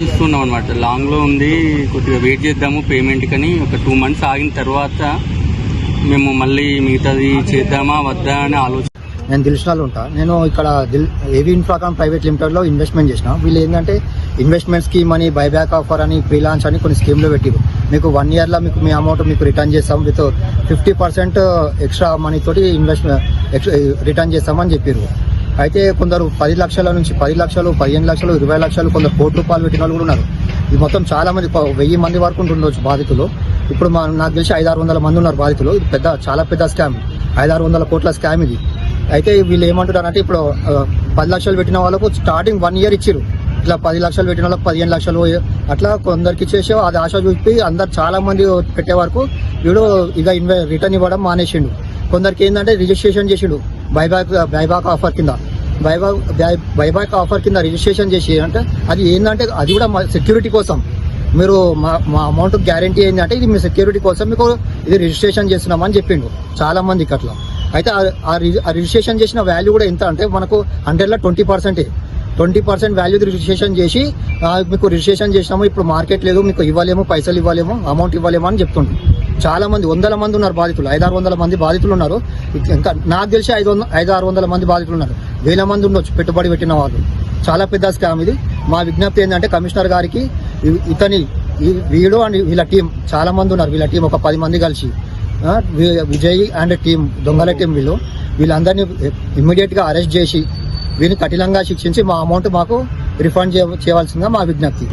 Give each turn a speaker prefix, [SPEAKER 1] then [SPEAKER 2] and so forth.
[SPEAKER 1] చూస్తున్నాం అనమాట లాంగ్లో ఉంది కొద్దిగా వెయిట్ చేద్దాము పేమెంట్ కని. ఒక టూ మంత్స్ ఆగిన తర్వాత మేము మళ్ళీ మిగతాది చేద్దామా వద్దా అని ఆలోచన
[SPEAKER 2] నేను దిల్షనాలు ఉంటా. నేను ఇక్కడ దిల్ ఏవి ఇన్ఫ్రాకామ్ ప్రైవేట్ లిమిటెడ్లో ఇన్వెస్ట్మెంట్ చేసిన. వీళ్ళు ఏంటంటే ఇన్వెస్ట్మెంట్ స్కీమ్ అని బైబ్యాక్ ఆఫర్ అని ఫ్రీ లాంచ్ అని కొన్ని స్కీమ్లు పెట్టిరు మీకు వన్ ఇయర్లో మీకు మీ అమౌంట్ మీకు రిటర్న్ చేస్తాం with fifty percent extra money తోటి ఇన్వెస్ట్ రిటర్న్ చేస్తామని చెప్పారు అయితే కొందరు పది లక్షల నుంచి పది లక్షలు పదిహేను లక్షలు ఇరవై లక్షలు కొందరు కోటి రూపాయలు పెట్టిన వాళ్ళు కూడా ఉన్నారు. ఇది మొత్తం చాలా మంది వెయ్యి మంది వరకు ఉంటుండొచ్చు బాధితులు. ఇప్పుడు మా నాకు తెలిసి ఐదు ఆరు వందల మంది ఉన్నారు బాధితులు. ఇది పెద్ద చాలా పెద్ద స్కామ్ ఐదు ఆరు వందల కోట్ల స్కామ్ ఇది. అయితే వీళ్ళు ఏమంటున్నారంటే ఇప్పుడు పది లక్షలు పెట్టిన వాళ్ళకు స్టార్టింగ్ వన్ ఇయర్ ఇచ్చారు ఇట్లా పది లక్షలు పెట్టిన వాళ్ళకి పదిహేను లక్షలు అట్లా కొందరికి ఇచ్చేసి అది ఆశ చూపి అందరు చాలా మంది పెట్టే వరకు వీడు ఇక ఇన్వె రిటర్న్ ఇవ్వడం మానేసిండు. కొందరికి ఏంటంటే రిజిస్ట్రేషన్ చేసిండు. బైబ్యాక్ బైబ్యాక్ ఆఫర్ కింద. బైబ్యాక్ బై- బైబ్యాక్ ఆఫర్ కింద రిజిస్ట్రేషన్ చేసి అంటే అది ఏంటంటే అది కూడా మా సెక్యూరిటీ కోసం. మీరు మా మా అమౌంట్ గ్యారంటీ ఏంటంటే ఇది మీ సెక్యూరిటీ కోసం మీకు ఇది రిజిస్ట్రేషన్ చేస్తున్నామని చెప్పిండు చాలా మందికి అట్లా అయితే ఆ- రిజిస్ట్రేషన్ చేసిన వాల్యూ కూడా ఎంత అంటే మనకు హండ్రెడ్లో ట్వంటీ పర్సెంటే ట్వంటీ పర్సెంట్ వాల్యూ రిజిస్ట్రేషన్ చేసి మీకు రిజిస్ట్రేషన్ చేసినాము ఇప్పుడు మార్కెట్ లేదు మీకు ఇవ్వలేము పైసలు ఇవ్వలేము అమౌంట్ ఇవ్వలేము అని చెప్తుండ్రు చాలా మంది వందల మంది ఉన్నారు బాధితులు. ఐదారు వందల మంది బాధితులు ఉన్నారు. ఇంకా నాకు తెలిసి ఐదు వందల ఐదు ఆరు వందల మంది బాధితులు ఉన్నారు. వేల మంది ఉండొచ్చు పెట్టుబడి పెట్టిన వాళ్ళు. చాలా పెద్ద స్కామ్ ఇది. మా విజ్ఞప్తి ఏంటంటే కమిషనర్ గారికి ఇతని వీడు అండ్ వీళ్ళ టీం చాలా మంది ఉన్నారు. వీళ్ళ టీం ఒక పది మంది కలిసి. విజయ్ అండ్ టీం దొంగల టీం వీళ్ళు. వీళ్ళందరినీ ఇమ్మీడియట్గా అరెస్ట్ చేసి వీని కఠినంగా శిక్షించి మా అమౌంట్ మాకు రిఫండ్ చేయ- చేయవలసిందిగా మా విజ్ఞప్తి.